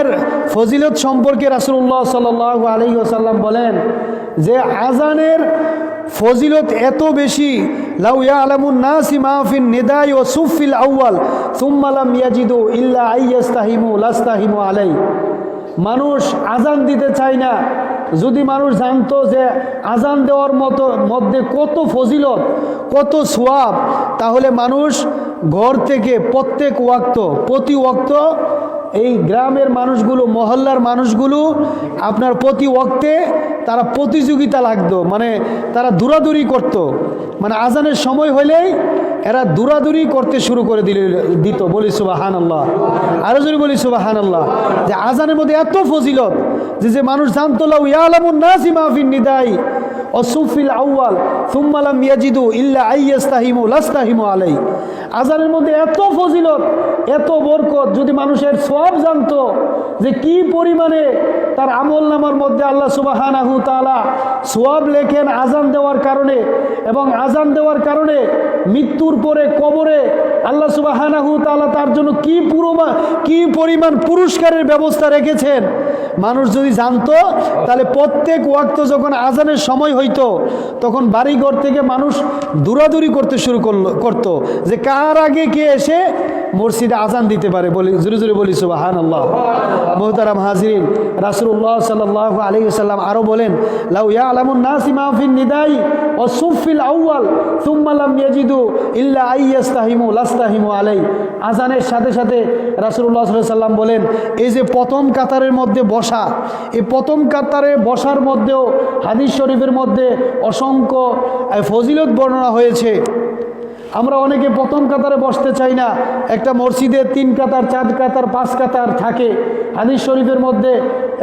আজানের ফজিলত সম্পর্কে রাসুল্লাহ সাল আলী ওসাল্লাম বলেন যে আজানের ফজিলত এত বেশি মানুষ আজান দিতে চায় না। যদি মানুষ জানতো যে আজান দেওয়ার মতো, মধ্যে কত ফজিলত, কত সোয়াব, তাহলে মানুষ ঘর থেকে প্রত্যেক ওয়াক্ত, প্রতি ওয়াক্ত এই গ্রামের মানুষগুলো, মহল্লার মানুষগুলো আপনার প্রতি ওক্তে তারা প্রতিযোগিতা লাগতো মানে তারা দূরাদূরি করত। মানে আজানের সময় হলেই এরা দূরাদূরি করতে শুরু করে দিল, দিত, বলি সুবাহান আল্লাহ আরও যদি বলি সুবাহান আল্লাহ যে আজানের মধ্যে এত ফজিলত যে যে মানুষ জানতো, লাউ ইয়ালামুন নাসি মাহফিন নিদাই। অসুফিল আউয়াল সুম্মালাম ইয়াজিদু ইল্লা আইয়াস্তাহিমু লাস্তাহিমু আলাই আজানের মধ্যে এত ফজিলত, এত বরকত, যদি মানুষের সব জানতো যে কি পরিমাণে তার আমল নামার মধ্যে আল্লাহ সুবাহানাহু তালা সোয়াব লেখেন আজান দেওয়ার কারণে এবং আজান দেওয়ার কারণে মৃত্যুর পরে কবরে আল্লাহ সুবাহানাহু তালা তার জন্য কি পুরো কি পরিমাণ পুরস্কারের ব্যবস্থা রেখেছেন? মানুষ যদি জানতো, তাহলে প্রত্যেক ওয়াক্ত যখন আজানের সময় হইতো, তখন বাড়িঘর থেকে মানুষ দূরাদূরি করতে শুরু করল, করতো যে কার আগে কে এসে মসজিদে আজান দিতে পারে বলি জুড়ে জুড়ে বলি সুবাহান আল্লাহ মোহতারাম হাজরিন রাসুল্লাহ সাল্লাহ আলী সাল্লাম আরও বলেন, লাউ ইয়া আলামুন নাসি মাহফিন নিদাই ও সুফিল আউয়াল সুম্মালাম ইয়াজিদু ইল্লা আইয়াস্তাহিমু লাস্তাহিমু আলাই। আজানের সাথে সাথে রাসুল্লাহ সাল্লাম বলেন, এই যে প্রথম কাতারের মধ্যে বসা, এই প্রথম কাতারে বসার মধ্যেও হাদিস শরীফের মধ্যে অসংখ্য ফজিলত বর্ণনা হয়েছে। আমরা অনেকে প্রথম কাতারে বসতে চাই না। একটা মসজিদে তিন কাতার চার কাতার পাঁচ কাতার থাকে। হাদিস শরীফের মধ্যে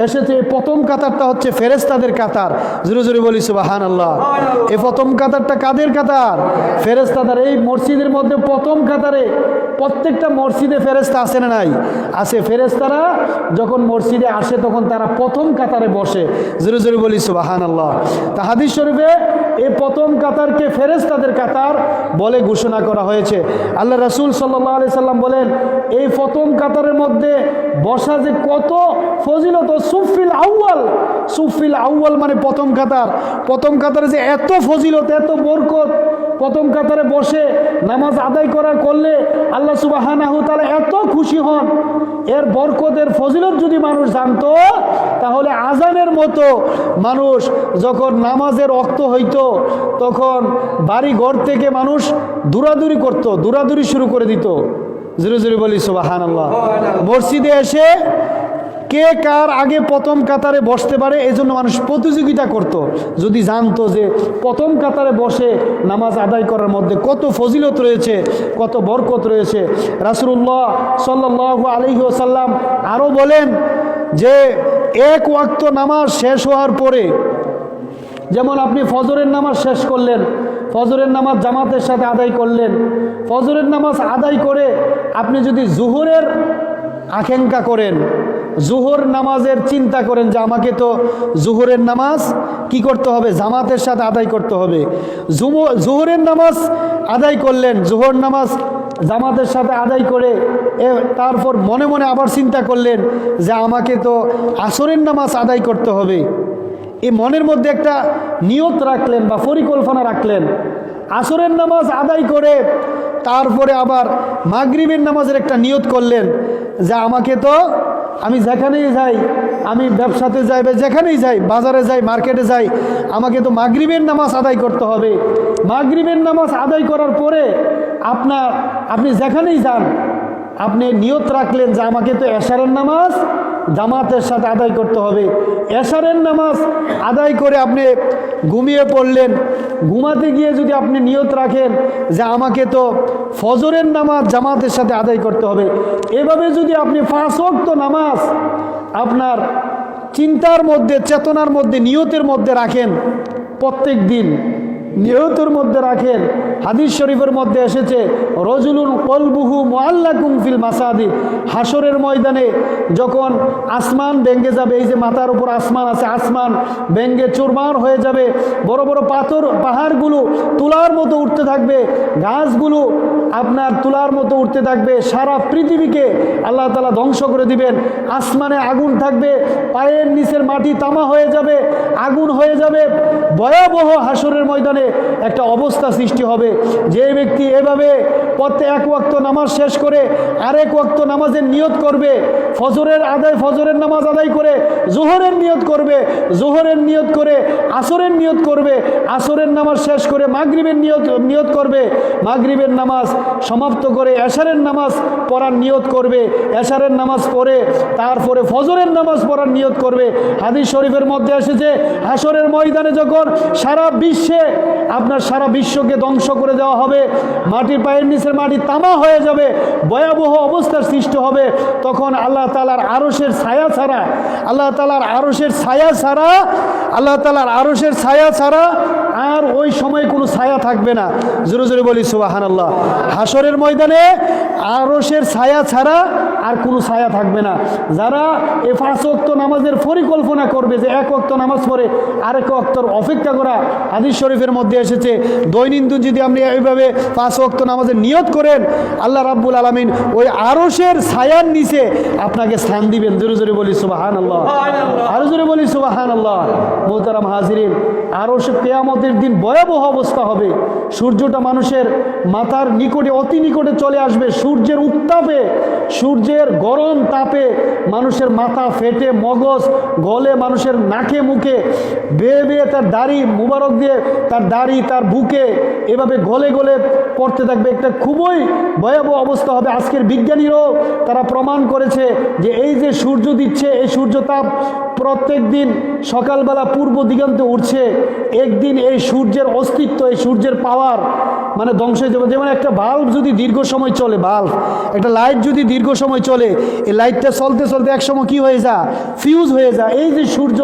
এসেছে প্রথম কাতারটা হচ্ছে ফেরেস্তাদের কাতার। জোরে জোরে বলি সুবাহান আল্লাহ এই প্রথম কাতারটা কাদের কাতার? ফেরেস্তাদের এই মসজিদের মধ্যে প্রথম কাতারে প্রত্যেকটা মসজিদে ফেরেস্তা আসে না নাই? আসে ফেরেস্তারা যখন মসজিদে আসে তখন তারা প্রথম কাতারে বসে। জোরে জোরে বলি সুবাহান আল্লাহ তা হাদিস শরীফে এই প্রথম কাতারকে ফেরেস্তাদের কাতার বলে ঘোষণা করা হয়েছে। আল্লাহ রসুল সাল্লাহ আলি সাল্লাম বলেন, এই প্রথম কাতারের মধ্যে বসা যে কত ফজিলত সুফিল আউয়াল। সুফিল আউয়াল মানে প্রথম কাতার। প্রথম কাতারে যে এত ফজিলত, এত বরকত প্রথম কাতারে বসে নামাজ আদায় করা করলে আল্লাহ সুবাহানাহু তাআলা এত খুশি হন। এর বরকতের ফজিলত যদি মানুষ জানতো তাহলে আজানের মতো মানুষ যখন নামাজের রক্ত হইতো তখন বাড়ি ঘর থেকে মানুষ দূরাদূরি করত দূরাদূরি শুরু করে দিত। জোরে জোরে বলি সুবাহান আল্লাহ মসজিদে এসে কে কার আগে প্রথম কাতারে বসতে পারে এই জন্য মানুষ প্রতিযোগিতা করত। যদি জানতো যে প্রথম কাতারে বসে নামাজ আদায় করার মধ্যে কত ফজিলত রয়েছে, কত বরকত রয়েছে রাসুল্লাহ সাল্লাহ আলহি ওসাল্লাম আরও বলেন যে এক ওয়াক্ত নামাজ শেষ হওয়ার পরে, যেমন আপনি ফজরের নামাজ শেষ করলেন, ফজরের নামাজ জামাতের সাথে আদায় করলেন, ফজরের নামাজ আদায় করে আপনি যদি জুহুরের আকাঙ্ক্ষা করেন জুহর নামাজের চিন্তা করেন যে আমাকে তো জুহরের নামাজ কি করতে হবে? জামাতের সাথে আদায় করতে হবে। জুহরের নামাজ আদায় করলেন, জুহর নামাজ জামাতের সাথে আদায় করে তারপর মনে মনে আবার চিন্তা করলেন যে আমাকে তো আসরের নামাজ আদায় করতে হবে। এই মনের মধ্যে একটা নিয়ত রাখলেন বা পরিকল্পনা রাখলেন। আসরের নামাজ আদায় করে তারপরে আবার মাগরিবের নামাজের একটা নিয়ত করলেন যে আমাকে তো আমি যেখানেই যাই, আমি ব্যবসাতে যাই বা যেখানেই যাই, বাজারে যাই, মার্কেটে যাই, আমাকে তো মাগরিবের নামাজ আদায় করতে হবে। মাগরিবের নামাজ আদায় করার পরে আপনার, আপনি যেখানেই যান, আপনি নিয়ত রাখলেন যে আমাকে তো এশারের নামাজ জামাতের সাথে আদায় করতে হবে। এশারের নামাজ আদায় করে আপনি ঘুমিয়ে পড়লেন। ঘুমাতে গিয়ে যদি আপনি নিয়ত রাখেন যে আমাকে তো ফজরের নামাজ জামাতের সাথে আদায় করতে হবে। এভাবে যদি আপনি ওয়াক্ত নামাজ আপনার চিন্তার মধ্যে, চেতনার মধ্যে, নিয়তের মধ্যে রাখেন প্রত্যেক দিন নিহতের মধ্যে রাখেন। হাদিস শরীফের মধ্যে এসেছে, রজুলুন কলবুহু মোয়াল্লাকুম ফিল মাসাদি হাসরের ময়দানে যখন আসমান ভেঙ্গে যাবে, এই যে মাথার উপর আসমান আছে, আসমান ভেঙ্গে চুরমার হয়ে যাবে, বড় বড় পাথর, পাহাড়গুলো তুলার মতো উঠতে থাকবে, গাছগুলো আপনার তুলার মতো উঠতে থাকবে, সারা পৃথিবীকে আল্লাহ তালা ধ্বংস করে দিবেন। আসমানে আগুন থাকবে, পায়ের নিচের মাটি তামা হয়ে যাবে আগুন হয়ে যাবে। ভয়াবহ হাসরের ময়দানে একটা অবস্থা সৃষ্টি হবে। যে ব্যক্তি এভাবে পথে এক ওয়াক্ত নামাজ শেষ করে আরেক ওয়াক্ত নামাজের নিয়ত করবে, ফজরের আদায়, ফজরের নামাজ আদায় করে জোহরের নিয়ত করবে, জোহরের নিয়ত করে আসরের নিয়ত করবে, আসরের নামাজ শেষ করে মাগরিবের নিয়ত নিয়ত করবে, মাগরিবের নামাজ সমাপ্ত করে এশারের নামাজ পড়ার নিয়ত করবে, এশারের নামাজ পড়ে তারপরে ফজরের নামাজ পড়ার নিয়ত করবে। হাদিস শরীফের মধ্যে এসেছে হাসরের ময়দানে যখন সারা বিশ্বে, আপনার সারা বিশ্বকে ধ্বংস করে দেওয়া হবে, মাটির পায়ের নিচের মাটি তামা হয়ে যাবে, ভয়াবহ অবস্থার সৃষ্টি হবে, তখন আল্লাহ তালার আরসের ছায়া ছাড়া, আল্লাহ তালার আরসের ছায়া ছাড়া, আল্লাহ তালার আরসের ছায়া ছাড়া আর ওই সময় কোনো ছায়া থাকবে না। জোরে জোরে বলি সুবাহান আল্লাহ হাসরের ময়দানে আরসের ছায়া ছাড়া আর কোনো ছায়া থাকবে না। যারা এ পাঁচ অক্ত নামাজের পরিকল্পনা করবে, যে এক অক্ত নামাজ পড়ে আরেক অক্তর অপেক্ষা করা, হাদিস শরীফের মধ্যে এসেছে, দৈনন্দিন যদি আপনি এইভাবে পাঁচ অক্ত নামাজের নিয়ত করেন, আল্লাহ রাব্বুল আলমিন ওই আরসের ছায়ার নিচে আপনাকে স্থান দিবেন। জোরে জোরে বলি সুবাহান আল্লাহ আরও জোরে বলি সুবাহান আল্লাহ মোহতারাম হাজিরিন আরও সে কেয়ামতের দিন ভয়াবহ অবস্থা হবে। সূর্যটা মানুষের মাথার নিকটে, অতি নিকটে চলে আসবে। সূর্যের উত্তাপে, সূর্যের গরম তাপে মানুষের মাথা ফেটে, মগজ গলে, মানুষের নাকে মুখে বেয়ে বেয়ে তার দাড়ি মুবারক দিয়ে তার দাড়ি, তার বুকে এভাবে গলে গলে পড়তে থাকবে। একটা খুবই ভয়াবহ অবস্থা হবে। আজকের বিজ্ঞানীরাও তারা প্রমাণ করেছে যে এই যে সূর্য দিচ্ছে, এই সূর্য তাপ প্রত্যেক দিন সকালবেলা পূর্ব দিগন্তে উঠছে, একদিন এই সূর্যের অস্তিত্ব, এই সূর্যের পাওয়ার মানে ধ্বংস হয়ে যাবে। যেমন একটা বাল্ব যদি দীর্ঘ সময় চলে বাল্ব একটা লাইট যদি দীর্ঘ সময় চলে, এই লাইটটা চলতে চলতে এক সময় কি হয়ে যা ফিউজ হয়ে যায় এই যে সূর্য,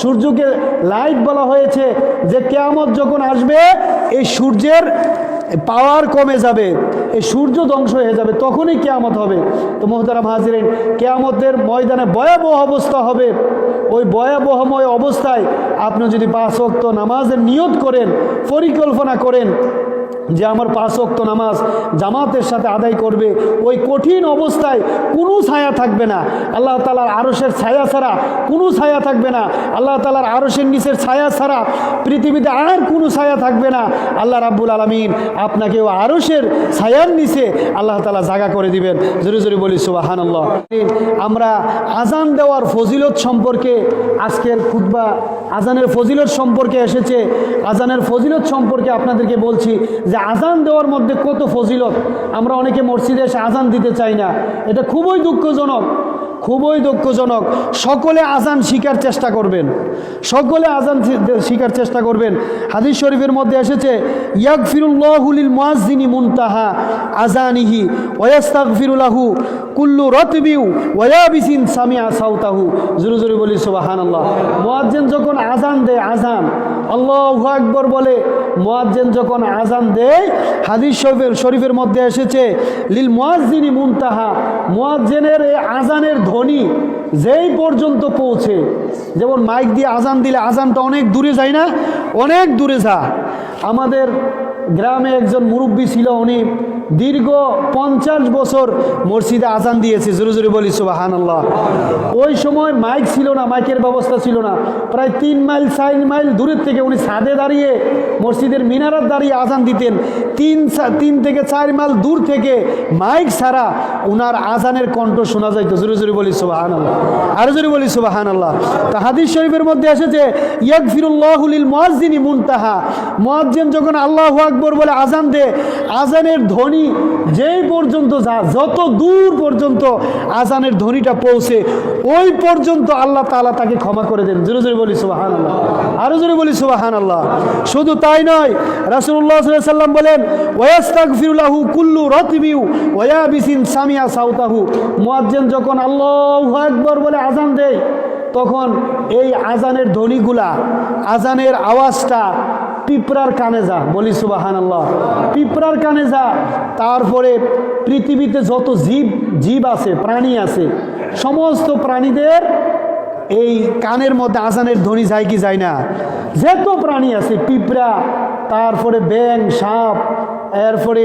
সূর্যকে লাইট বলা হয়েছে যে কেয়ামত যখন আসবে, এই সূর্যের পাওয়ার কমে যাবে, এই সূর্য ধ্বংস হয়ে যাবে, তখনই কেয়ামত হবে। তো মোহতারাম হাজিরেন, কেয়ামতের ময়দানে ভয়াবহ অবস্থা হবে। ওই ভয়াবহময় অবস্থায় আপনি যদি পাঁচ অক্ত নামাজের নিয়ত করেন, পরিকল্পনা করেন যে আমার পাঁচ অক্ত নামাজ জামাতের সাথে আদায় করবে, ওই কঠিন অবস্থায় কোনো ছায়া থাকবে না। আল্লাহ তালার আরসের ছায়া ছাড়া কোনো ছায়া থাকবে না। আল্লাহ তালার আরসের নিচের ছায়া ছাড়া পৃথিবীতে আর কোনো ছায়া থাকবে না। আল্লাহ রাব্বুল আলমিন আপনাকে ও আরসের ছায়ার নিচে আল্লাহ তালা জাগা করে দিবেন। জোরে জোরে বলি সুবাহান আল্লাহ আমরা আজান দেওয়ার ফজিলত সম্পর্কে আজকের খুতবা আজানের ফজিলত সম্পর্কে এসেছে। আজানের ফজিলত সম্পর্কে আপনাদেরকে বলছি যে আজান দেওয়ার মধ্যে কত ফজিলত? আমরা অনেকে মসজিদে এসে আজান দিতে চাই না। এটা খুবই দুঃখজনক খুবই দুঃখজনক। সকলে আজান শিকার চেষ্টা করবেন। সকলে আজান শিকার চেষ্টা করবেন। হাদিস শরীফের মধ্যে এসেছে ইয়াক ফিরুল্লাহুলিল মুয়াজ্জিনি মুনতাহা আজানিহি ওয়াস্তাক ফিরুলাহু কুল্লু রতবিউ ওয়াবিসিন সামিয়া সাউতাহু। জুরু জুরু বলি সুবাহান আল্লাহ মুয়াজ্জিন যখন আজান দেয়, আজান, আল্লাহ আকবর বলে, মুয়াজ্জিন যখন আজান দেয় হাদিস শরীফের শরীফের মধ্যে এসেছে, লিল মোয়াজ্জিনী মুনতাহা মোয়াজ্জেনের এই আজানের ধ্বনি যেই পর্যন্ত পৌঁছে, যেমন মাইক দিয়ে আজান দিলে আজানটা অনেক দূরে যায় না? অনেক দূরে যা আমাদের গ্রামে একজন মুরব্বী ছিল, উনি দীর্ঘ পঞ্চাশ বছর মসজিদে আজান দিয়েছে। জোরে জোরে বলি সুবাহান আল্লাহ ওই সময় মাইক ছিল না, মাইকের ব্যবস্থা ছিল না। প্রায় তিন মাইল, চার মাইল দূরের থেকে উনি ছাদে দাঁড়িয়ে মসজিদের মিনারাত দাঁড়িয়ে আজান দিতেন। তিন তিন থেকে চার মাইল দূর থেকে মাইক ছাড়া উনার আজানের কণ্ঠ শোনা যাইতো। জোরে জোরে বলি সুবাহান আল্লাহ আরও জোরে বলি সুবাহান আল্লাহ তা হাদিস শরীফের মধ্যে এসেছে ইয়াক ফিরুল্লাহুলিল মুয়াজ্জিনি মুনতাহা। মুয়াজ্জিন যখন আল্লাহু আকবর বলে আজান দে। আজানের ধ্বনি যেই পর্যন্ত যা, যত দূর পর্যন্ত আজানের ধ্বনিটা পৌঁছে, ওই পর্যন্ত আল্লাহ তাআলা তাকে ক্ষমা করে দেন। জোরে জোরে বলি সুবাহান আল্লাহ আরও জোরে বলি সুবাহান আল্লাহ শুধু তাই নয় আলাইহি সাল্লাম বলেন ওয়াস্তাগফিরুলাহু কুল্লু রাতবিউ ওয়াবিসিন সামিয়া সাউতাহু। মুয়াজ্জিন যখন আল্লাহু আকবর বলে আজান দেয়, তখন এই আজানের ধ্বনিগুলা, আজানের আওয়াজটা পিঁপড়ার কানে যা, বলি সুবাহান আল্লাহ পিঁপড়ার কানে যা, তারপরে পৃথিবীতে যত জীব জীব আছে, প্রাণী আছে, সমস্ত প্রাণীদের এই কানের মধ্যে আজানের ধ্বনি যায় কি যায় না? যত প্রাণী আছে, পিঁপড়া, তারপরে ব্যাং সাপ, এরপরে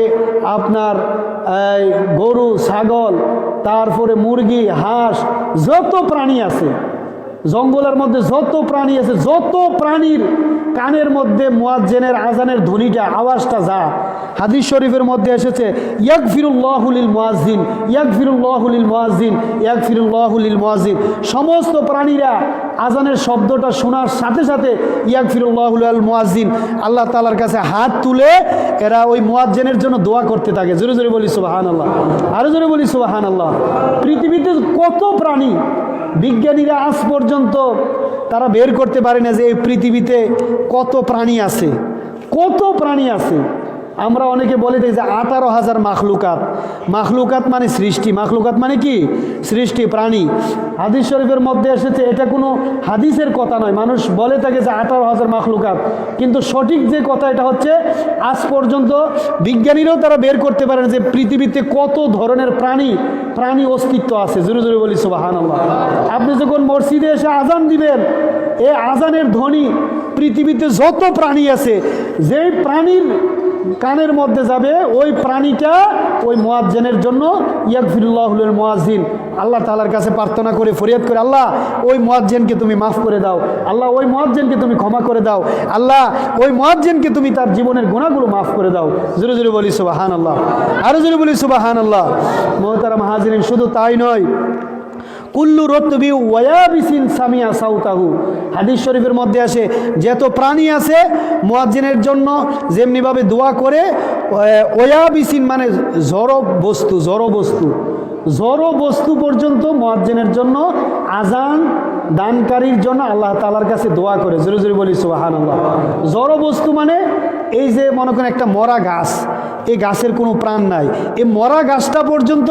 আপনার গরু, ছাগল, তারপরে মুরগি, হাঁস, যত প্রাণী আছে জঙ্গলের মধ্যে যত প্রাণী আছে, যত প্রাণীর কানের মধ্যে মোয়াজ্জেনের আজানের ধ্বনিটা, আওয়াজটা যা, হাদিস শরীফের মধ্যে এসেছে ইয়াক ফিরুল্লাহুলিল মুয়াজ্জিন ইয়াক ফিরুল্লাহুলিল মুয়াজ্জিন ইয়াক ফিরুল্লাহুলিল মুয়াজ্জিন। সমস্ত প্রাণীরা আজানের শব্দটা শোনার সাথে সাথে ইয়াক ফিরুল্লাহুল মুয়াজ্জিন, আল্লাহ তালার কাছে হাত তুলে এরা ওই মোয়াজ্জেনের জন্য দোয়া করতে থাকে। জোরে জোরে বলি সুবাহান আল্লাহ আরও জোরে বলি সুবাহান আল্লাহ পৃথিবীতে কত প্রাণী বিজ্ঞানীরা আজ পর্যন্ত তারা বের করতে পারে না যে এই পৃথিবীতে কত প্রাণী আছে, কত প্রাণী আছে। আমরা অনেকে বলে দিই যে আঠারো হাজার মাখলুকাত। মাখলুকাত মানে সৃষ্টি। মাখলুকাত মানে কি? সৃষ্টি, প্রাণী। হাদিস শরীফের মধ্যে এসেছে, এটা কোনো হাদিসের কথা নয়। মানুষ বলে থাকে যে আঠারো হাজার মাখলুকাত। কিন্তু সঠিক যে কথা এটা হচ্ছে, আজ পর্যন্ত বিজ্ঞানীরাও তারা বের করতে পারেন যে পৃথিবীতে কত ধরনের প্রাণী প্রাণী অস্তিত্ব আছে। জোরে জোরে বলি সুবাহান আপনি যখন মসজিদে এসে আজান দিবেন, এ আজানের ধ্বনি, পৃথিবীতে যত প্রাণী আছে যে প্রাণীর কানের মধ্যে যাবে ওই প্রাণীটা ওই মোয়াজ্জেনের জন্য ইয়াকফিরুল্লাহুল মোয়াজ্জিন। আল্লাহ তালার কাছে প্রার্থনা করে, ফরিয়াদ করে, আল্লাহ, ওই মোয়াজ্জেনকে তুমি মাফ করে দাও। আল্লাহ, ওই মোয়াজ্জেনকে তুমি ক্ষমা করে দাও। আল্লাহ, ওই মোয়াজ্জেনকে তুমি তার জীবনের গুণাগুলো মাফ করে দাও। জোরে জোরে বলি সুবাহান আল্লাহ আরও জোরে বলি সুবাহান আল্লাহ মোহতারাম হাজিরিন, শুধু তাই নয় কুল্লু রত্তবি ওয়াবিসিন সামিয়া সাউতাহু। হাদিস শরীফের মধ্যে আসে, যত প্রাণী আছে মুয়াজ্জিনের জন্য যেমনিভাবে দোয়া করে ওয়াবিসিন মানে জড় বস্তু জড় বস্তু। জড় বস্তু পর্যন্ত মুয়াজ্জিনের জন্য আজান দানকারীর জন্য আল্লাহ তালার কাছে দোয়া করে। জোরে জোরে বলি সুবাহান আল্লাহ জড় বস্তু মানে এই যে মনে করেন একটা মরা গাছ। এই গাছের কোনো প্রাণ নাই। এই মরা গাছটা পর্যন্ত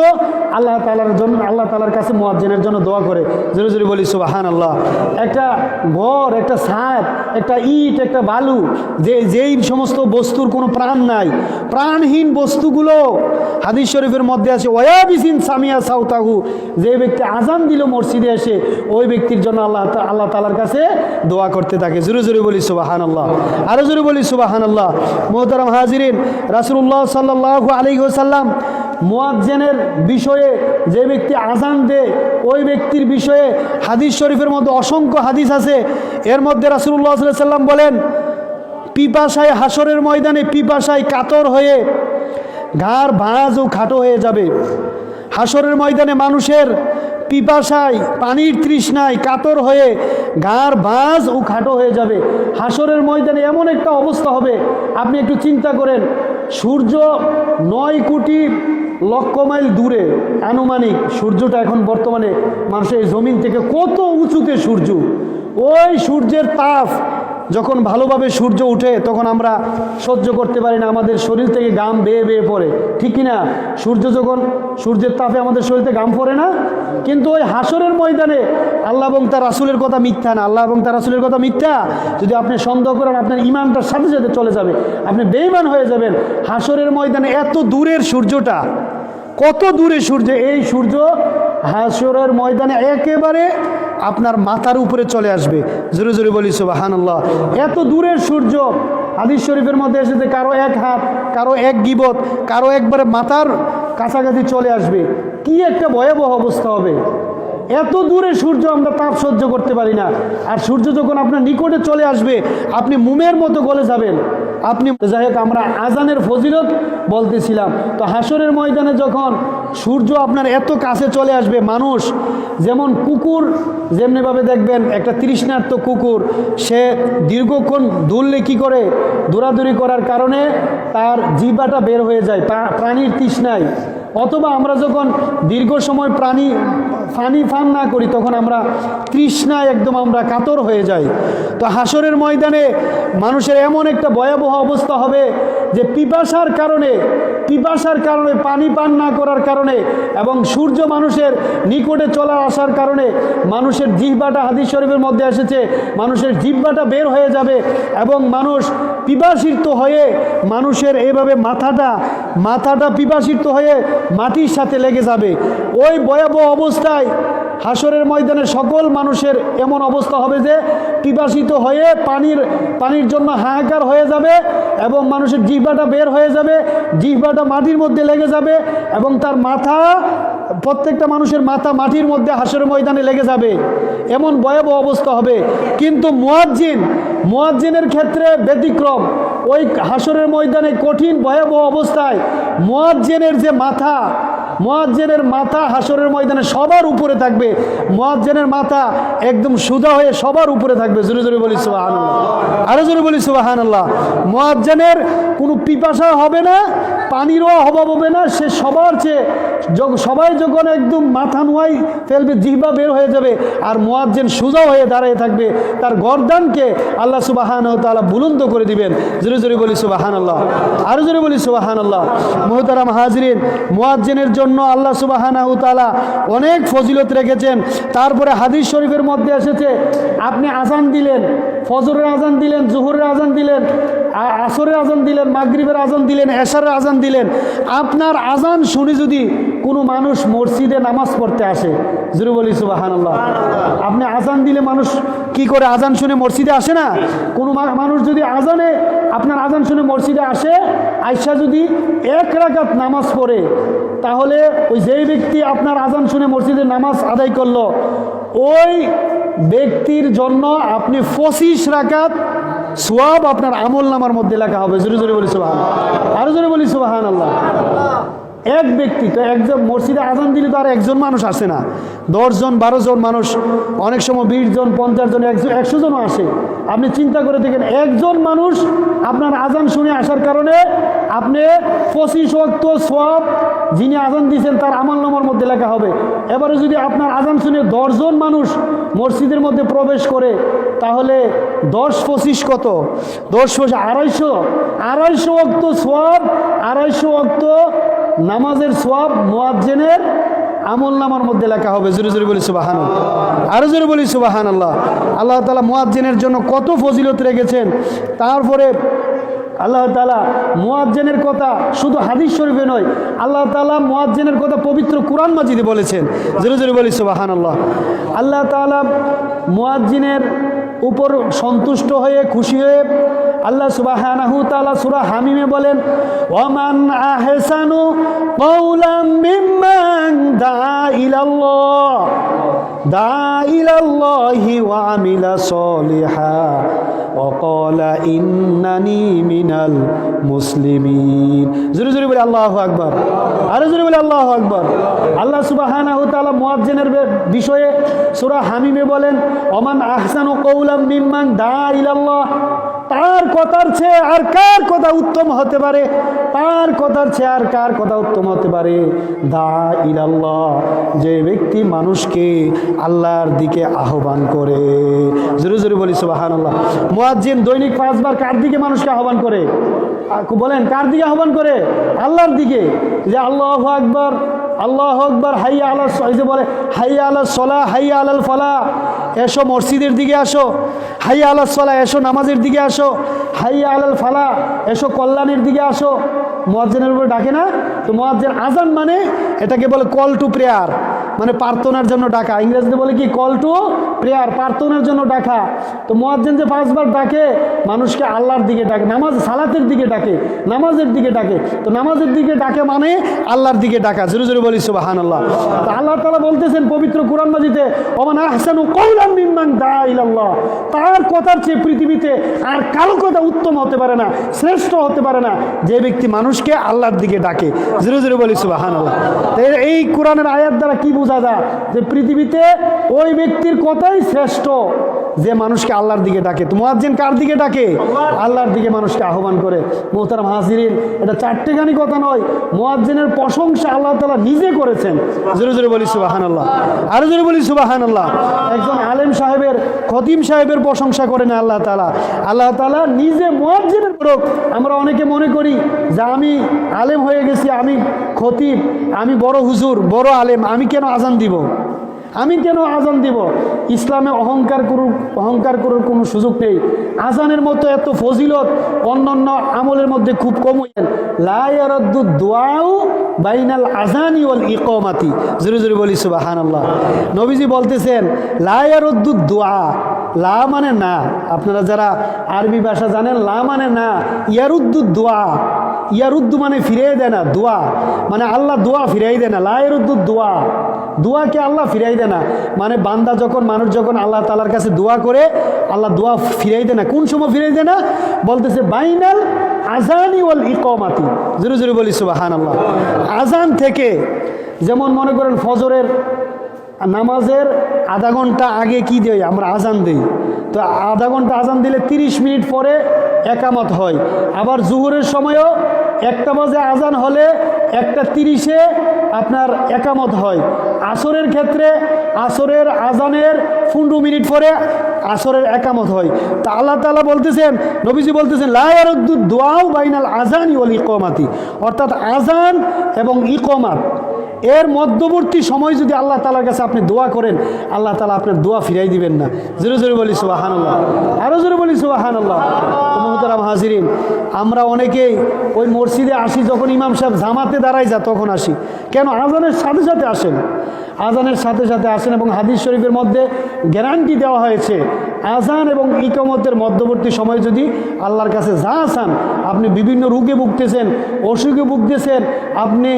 আল্লাহ তালার জন্য, আল্লাহ তালার কাছে মোয়াজ্জেনের জন্য দোয়া করে। জোরে জোরে বলি সুবাহান আল্লাহ একটা ঘর, একটা ছাদ, একটা ইট, একটা বালু, যে, যেই সমস্ত বস্তুর কোনো প্রাণ নাই। প্রাণহীন বস্তুগুলো হাদিস শরীফের মধ্যে আছে, ওয়াবিসিন সামিয়া সাউতাহু। যে ব্যক্তি আজান দিল মসজিদে এসে, ওই ব্যক্তির জন্য আল্লাহ আল্লাহ তালার কাছে দোয়া করতে থাকে। জোরে জোরে বলি সুবাহান আল্লাহ আরও জোরে বলি সুবাহান আল্লাহ মোহতারাম হাজিরিন রাসুল্লাহ সাল্লাহ আলী মোয়াজ্জেনের বিষয়ে যে ব্যক্তি আজান দেয়, ওই ব্যক্তির বিষয়ে হাদিস শরীফের মধ্যে অসংখ্য হাদিস আছে। এর মধ্যে রাসুল্লাহ সাল্লাম বলেন, পিপাসায় হাসরের ময়দানে পিপাসায় কাতর হয়ে ঘাড় ভাঁজ ও খাটো হয়ে যাবে। হাসরের ময়দানে মানুষের পিপাসায়, পানির তৃষ্ণায় কাতর হয়ে ঘাড় বাজ ও খাটো হয়ে যাবে। হাসরের ময়দানে এমন একটা অবস্থা হবে, আপনি একটু চিন্তা করেন, সূর্য নয় কোটি লক্ষ মাইল দূরে, আনুমানিক সূর্যটা এখন বর্তমানে মানুষের জমিন থেকে কত উঁচুতে সূর্য? ওই সূর্যের তাপ যখন ভালোভাবে সূর্য উঠে তখন আমরা সহ্য করতে পারি না, আমাদের শরীর থেকে গাম বেয়ে বেয়ে পড়ে। ঠিক না সূর্য যখন, সূর্যের তাপে আমাদের শরীরে গাম পড়ে না? কিন্তু ওই হাসরের ময়দানে আল্লাহ এবং তার রাসুলের কথা মিথ্যা না। আল্লাহ এবং তার রাসুলের কথা মিথ্যা? যদি আপনি সন্দেহ করেন আপনার ইমানটার সাথে সাথে চলে যাবে। আপনি বেইমান হয়ে যাবেন। হাসরের ময়দানে এত দূরের সূর্যটা, কত দূরে সূর্য? এই সূর্য হাসরের ময়দানে একেবারে আপনার মাথার উপরে চলে আসবে। জোরে জোরে বলি সুবাহান এত দূরের সূর্য, হাদিস শরীফের মধ্যে এসেছে কারও এক হাত, কারও এক গিবত, কারও একবারে মাথার কাছাকাছি চলে আসবে। কি একটা ভয়াবহ অবস্থা হবে। এত দূরে সূর্য আমরা তাপ সহ্য করতে পারি না। আর সূর্য যখন আপনার নিকটে চলে আসবে, আপনি মুমের মতো গলে যাবেন। আপনি যাই হোক, আমরা আজানের ফজিলত বলতেছিলাম। তো হাসরের ময়দানে যখন সূর্য আপনার এত কাছে চলে আসবে, মানুষ, যেমন কুকুর, যেমনিভাবে দেখবেন, একটা তৃষ্ণার্ত কুকুর, সে দীর্ঘক্ষণ দুললে কি করে? দৌড়াদৌড়ি করার কারণে তার জিবাটা বের হয়ে যায় প্রা- প্রাণীর তৃষ্ণায়। অথবা আমরা যখন দীর্ঘ সময় প্রাণী পানি পান না করি, তখন আমরা তৃষ্ণায় একদম আমরা কাতর হয়ে যাই। তো হাসরের ময়দানে মানুষের এমন একটা ভয়াবহ অবস্থা হবে যে পিপাসার কারণে পিপাসার কারণে, পানি পান না করার কারণে এবং সূর্য মানুষের নিকটে চলে আসার কারণে মানুষের জিহ্বাটা হাদিস শরীফের মধ্যে এসেছে, মানুষের জিহ্বাটা বের হয়ে যাবে এবং মানুষ পিপাসিত হয়ে মানুষের এইভাবে মাথাটা মাথাটা পিপাসিত হয়ে মাটির সাথে লেগে যাবে। ওই ভয়াবহ অবস্থায় হাসরের ময়দানে সকল মানুষের এমন অবস্থা হবে যে পিপাসিত হয়ে পানির পানির জন্য হাহাকার হয়ে যাবে এবং মানুষের জিহ্বাটা বের হয়ে যাবে, জিহ্বাটা মাটির মধ্যে লেগে যাবে এবং তার মাথা, প্রত্যেকটা মানুষের মাথা মাটির মধ্যে হাসরের ময়দানে লেগে যাবে। এমন ভয়াবহ অবস্থা হবে। কিন্তু মুয়াজ্জিন, মুয়াজ্জিনের ক্ষেত্রে ব্যতিক্রম। ওই হাসরের ময়দানে কঠিন ভয়াবহ অবস্থায় মুয়াজ্জিনের যে মাথা 啊 মোয়াজ্জেনের মাথা হাসরের ময়দানে সবার উপরে থাকবে। মোয়াজ্জেনের মাথা একদম সুদা হয়ে সবার উপরে থাকবে। জোরে জোরে বলি সুবাহান আরও জোরে বলি সুবাহান আল্লাহ মোয়াজ্জেনের কোনো পিপাসা হবে না পানিরও অভাব হবে না, সে সবার চেয়ে সবাই যখন একদম মাথা নোয়াই ফেলবে, জিহ্বা বের হয়ে যাবে, আর মোয়াজ্জেন সুজা হয়ে দাঁড়িয়ে থাকবে, তার গরদানকে আল্লাহ সুবাহান তালা বুলন্দ করে দিবেন। জোরে জোরে বলি সুবাহান আল্লাহ আরও জোরে বলি সুবাহান আল্লাহ মোহতারাম হাজরিন, মোয়াজ্জেনের জন্য আল্লাহ সুবাহানাহু তালা অনেক ফজিলত রেখেছেন। তারপরে হাদিস শরীফের মধ্যে এসেছে, আপনি আজান দিলেন, ফজরের আজান দিলেন, জোহরের আজান দিলেন আসরের আজান দিলেন, মাগরিবের আজান দিলেন, এশারের আজান দিলেন। আপনার আজান শুনে যদি কোনো মানুষ মসজিদে নামাজ পড়তে আসে, জুরু বলি সুবাহান আপনি আজান দিলে মানুষ কি করে আজান শুনে মসজিদে আসে না? কোনো মানুষ যদি আজানে, আপনার আজান শুনে মসজিদে আসে, আয়সা যদি এক রাকাত নামাজ পড়ে, তাহলে ওই যেই ব্যক্তি আপনার আজান শুনে মসজিদে নামাজ আদায় করল, ওই ব্যক্তির জন্য আপনি পঁচিশ রাকাত সোয়াব আপনার আমল নামার মধ্যে লেখা হবে। জোরে জোরে বলি সুবাহান আরও জোরে বলি সুবাহান আল্লাহ এক ব্যক্তি, তো একজন মসজিদে আজান দিলে তো আর একজন মানুষ আসে না। দশজন জন মানুষ, অনেক সময় বিশ জন পঞ্চাশ জন একশো একশো জনও আসে। আপনি চিন্তা করে দেখেন, একজন মানুষ আপনার আজান শুনে আসার কারণে আপনি পঁচিশ অক্ত সব যিনি আজান দিয়েছেন তার আমল নামার মধ্যে লেখা হবে। এবারে যদি আপনার আজান শুনে দশজন মানুষ মসজিদের মধ্যে প্রবেশ করে, তাহলে দশ পঁচিশ কত? দশ পঁচিশ, আড়াইশো। আড়াইশো অক্ত সব আড়াইশো অক্ত নামাজের সোয়াব মোয়াজ্জেনের আমল নামার মধ্যে লেখা হবে। জোরে জোরে বলি সুবাহান আরও জোরে বলি সুবাহান আল্লাহ আল্লাহ তালা মোয়াজ্জেনের জন্য কত ফজিলত রেখেছেন। তারপরে আল্লাহ তালা মোয়াজ্জেনের কথা শুধু হাদিস শরীফে নয়, আল্লাহ তালা মোয়াজ্জেনের কথা পবিত্র কোরআন মাজিদে বলেছেন। জোরে জোরে বলি সুবাহান আল্লাহ আল্লাহ তালা মোয়াজ্জিনের উপর সন্তুষ্ট হয়ে, খুশি হয়ে আল্লাহ সুবহানাহু তাআলা সূরা হামিমে বলেন, ওয়ামান আহসানু কওলাম মিম্মান দাআ ইলাল্লাহ, দাআ ইলাল্লাহি ওয়া আমিলা সলিহা, ওয়া ক্বালা ইন্নানি মিনাল মুসলিমিন। জোরে জোরে বলে আল্লাহু আকবার, আরও জোরে বলে আল্লাহু আকবার। আল্লাহ সুবহানাহু তাআলা মুয়াজ্জিনের বিষয়ে সূরা হামিমে বলেন ওমান আহসানু কৌলাম মিম্মান দা ইলাল্লাহ তার কথার চেয়ে আর কার কথা উত্তম হতে পারে? তার কথার চেয়ে আর কার কথা উত্তম হতে পারে? দা ইলাল্লাহ, যে ব্যক্তি মানুষকে আল্লাহর দিকে আহ্বান করে। জোরে জোরে বলি সুবাহান আল্লাহ মুয়াজ্জিন দৈনিক পাঁচবার কার দিকে মানুষকে আহ্বান করে? বলেন, কার দিকে আহ্বান করে? আল্লাহর দিকে। যে আল্লাহ আকবর আল্লাহ আকবর, হাইয়া আলা এই যে বলে, হাইয়া আলা সলা হাইয়া আলাল ফলা এসো মসজিদের দিকে আসো। হাইয়া আলা সলা এসো নামাজের দিকে আসো। হাইয়া আলাল ফালা এসো কল্যাণের দিকে আসো। মোয়াজ্জেনের উপরে ডাকে না? তো মোয়াজ্জেন আজান মানে এটাকে বলে কল টু প্রেয়ার মানে প্রার্থনার জন্য ডাকা। ইংরেজিতে বলে কি? কল টু প্রেয়ার প্রার্থনার জন্য ডাকা। তো মোয়াজ্জেন যে পাঁচবার ডাকে, মানুষকে আল্লাহর দিকে ডাকে, নামাজ, সালাতের দিকে ডাকে, নামাজের দিকে ডাকে। তো নামাজের দিকে ডাকে মানে আল্লাহর দিকে ডাকা। জোরে জোরে বলি সুবাহান আল্লাহ তো আল্লাহ তালা বলতেছেন পবিত্র কোরআন মাজিতে ওমান আহসানু তার কথার চেয়ে পৃথিবীতে আর কারও কথা উত্তম হতে পারে না, শ্রেষ্ঠ হতে পারে না। যে ব্যক্তি মানুষকে আল্লাহর দিকে ডাকে, জিরো জিরো বলি সুবাহান এই কোরআনের আয়াত দ্বারা কি বোঝা যায়? যে পৃথিবীতে ওই ব্যক্তির কথাই শ্রেষ্ঠ। যে মানুষকে আল্লাহর দিকে ডাকে। তো মুয়াজ্জিন কার দিকে ডাকে? আল্লাহর দিকে মানুষকে আহ্বান করে। মোহতারাম হাজিরিন, এটা চারটেখানি কথা নয়। মুয়াজ্জিনের প্রশংসা আল্লাহ তালা নিজে করেছেন। জোরে জোরে বলি সুবাহান আল্লাহ আরও জোরে বলি সুবাহান আল্লাহ একজন আলেম সাহেবের, খতিম সাহেবের প্রশংসা করেন আল্লাহ তালা আল্লাহ তালা নিজে মুয়াজ্জিনের প্রয়োগ। আমরা অনেকে মনে করি যে আমি আলেম হয়ে গেছি, আমি খতিব, আমি বড় হুজুর, বড় আলেম, আমি কেন আজান দিব? আমি কেন আজান দিব? ইসলামে অহংকার করুক, অহংকার করার কোনো সুযোগ নেই। আজানের মতো এত ফজিলত অন্যান্য আমলের মধ্যে খুব কম লায়ারদ্দু দোয়াও বাইনাল আজানি ওয়াল ইকমাতি। জোরে জোরে বলি সুবাহান আল্লাহ নবীজি বলতেছেন লায়ারদ্দু দোয়া লা মানে না। আপনারা যারা আরবি ভাষা জানেন, লা মানে না। ইয়ারুদ্দু দোয়া ইয়ারুদ্দু মানে ফিরিয়ে দেয় না দোয়া মানে আল্লাহ দোয়া ফিরাই দেয় না। লায়ারুদ্দু দোয়া দোয়াকে আল্লাহ ফিরাই দেয় না? মানে বান্দা যখন, মানুষ যখন আল্লাহ তালার কাছে দোয়া করে, আল্লাহ দোয়া ফিরাই দেয় না। কোন সময় ফিরাই দেয় না? বলতেছে, বাইনাল আজানি ওয়াল ইকমাতি। জোরে জোরে বলিস সুবাহান আল্লাহ আজান থেকে, যেমন মনে করেন ফজরের নামাজের আধা ঘণ্টা আগে কি দেয়? আমরা আজান দিই। তো আধা ঘণ্টা আজান দিলে 30 মিনিট পরে একামত হয়। আবার জুহুরের সময়ও একটা বাজে আজান হলে একটা তিরিশে আপনার একামত হয়। আসরের ক্ষেত্রে আসরের আজানের পনেরো মিনিট পরে আসরের একামত হয়। তা আল্লাহ তালা বলতেছেন, নবীজি বলতেছেন লায়ারুদ্দু দোয়াও বাইনাল আজান ইওয়াল ইকমাতি। অর্থাৎ আজান এবং ইকমাত এর মধ্যবর্তী সময় যদি আল্লাহ তালার কাছে আপনি দোয়া করেন, আল্লাহ তালা আপনার দোয়া ফিরাই দিবেন না। জোরে জোরে বলি সুবাহান আল্লাহ আরও জোরে বলি সুবাহান আল্লাহ মোহতারাম হাজিরিন, আমরা অনেকেই ওই মসজিদে আসি, যখন ইমাম সাহেব জামাতে দাঁড়াই যা তখন আসি। কেন? আজানের সাথে সাথে আসেন। আজানের সাথে সাথে আসেন এবং হাদিস শরীফের মধ্যে গ্যারান্টি দেওয়া হয়েছে আজান এবং ইকমতের মধ্যবর্তী সময় যদি আল্লাহর কাছে যা আসান আপনি বিভিন্ন রোগে ভুগতেছেন, অসুখে ভুগতেছেন, আপনি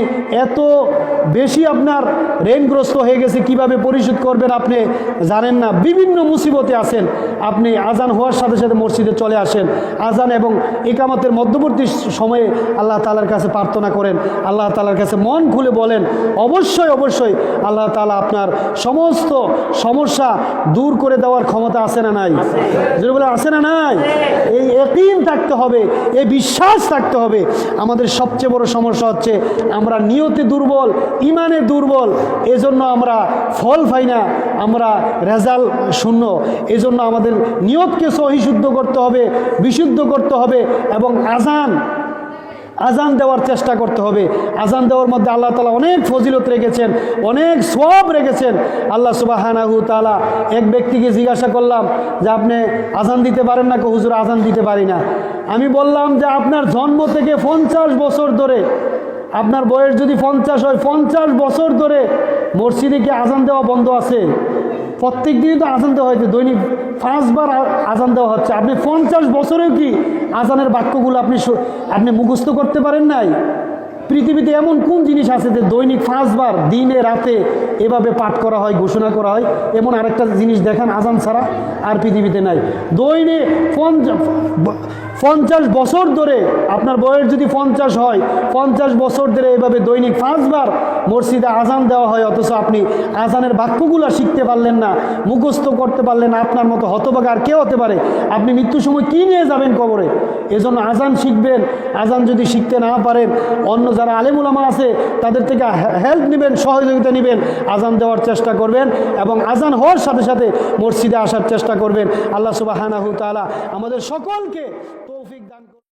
এত বেশি আপনার ঋণগ্রস্ত হয়ে গেছে, কীভাবে পরিশোধ করবেন আপনি জানেন না। বিভিন্ন মুসিবতে আছেন, আপনি আজান হওয়ার সাথে সাথে মসজিদে চলে আসেন। আজান এবং ইকামতের মধ্যবর্তী সময়ে আল্লাহ তালার কাছে প্রার্থনা করেন। আল্লাহ তালার কাছে মন খুলে বলেন, অবশ্যই অবশ্যই আল্লাহ তালা আপনার সমস্ত সমস্যা দূর করে দেওয়ার ক্ষমতা আছে না নাই? যদি বলে আছে না নাই? এই একদিন থাকতে হবে, এই বিশ্বাস থাকতে হবে। আমাদের সবচেয়ে বড় সমস্যা হচ্ছে, আমরা নিয়তে দুর্বল, ইমানে দুর্বল, এজন্য আমরা ফল পাই না, আমরা রেজাল্ট শূন্য। এজন্য আমাদের নিয়তকে সহিশুদ্ধ করতে হবে, বিশুদ্ধ করতে হবে এবং আজান আজান দেওয়ার চেষ্টা করতে হবে। আজান দেওয়ার মধ্যে আল্লাহ তালা অনেক ফজিলত রেখেছেন, অনেক সব রেখেছেন। আল্লাহ সুবাহানাহু তালা এক ব্যক্তিকে জিজ্ঞাসা করলাম যে, আপনি আজান দিতে পারেন না? হুজুর, আজান দিতে পারি না। আমি বললাম যে, আপনার জন্ম থেকে পঞ্চাশ বছর ধরে, আপনার বয়স যদি পঞ্চাশ হয়, পঞ্চাশ বছর ধরে মসজিদে কি আজান দেওয়া বন্ধ আছে? প্রত্যেক দিনই তো আজান দেওয়া হয়েছে, দৈনিক পাঁচবার আজান দেওয়া হচ্ছে। আপনি পঞ্চাশ বছরেও কি আজানের বাক্যগুলো আপনি আপনি মুখস্থ করতে পারেন নাই? পৃথিবীতে এমন কোন জিনিস আছে যে দৈনিক পাঁচবার দিনে, রাতে এভাবে পাঠ করা হয়, ঘোষণা করা হয়? এমন আরেকটা জিনিস দেখান, আজান ছাড়া আর পৃথিবীতে নাই। দৈনিক পঞ্চ- পঞ্চাশ বছর ধরে আপনার বয়স যদি পঞ্চাশ হয়, পঞ্চাশ বছর ধরে এভাবে দৈনিক পাঁচবার মসজিদে আজান দেওয়া হয়, অথচ আপনি আজানের বাক্যগুলো শিখতে পারলেন না, মুখস্থ করতে পারলেন না, আপনার মতো হতবাগ আর কে হতে পারে। আপনি মৃত্যুর সময় কী নিয়ে যাবেন কবরে? এজন্য আজান শিখবেন। আজান যদি শিখতে না পারেন, অন্য যারা আলেমুলামা আছে, তাদের থেকে হেল্প নেবেন, সহযোগিতা নেবেন, আজান দেওয়ার চেষ্টা করবেন এবং আজান হওয়ার সাথে সাথে মসজিদে আসার চেষ্টা করবেন। আল্লাহ সুবাহ আমাদের সকলকে।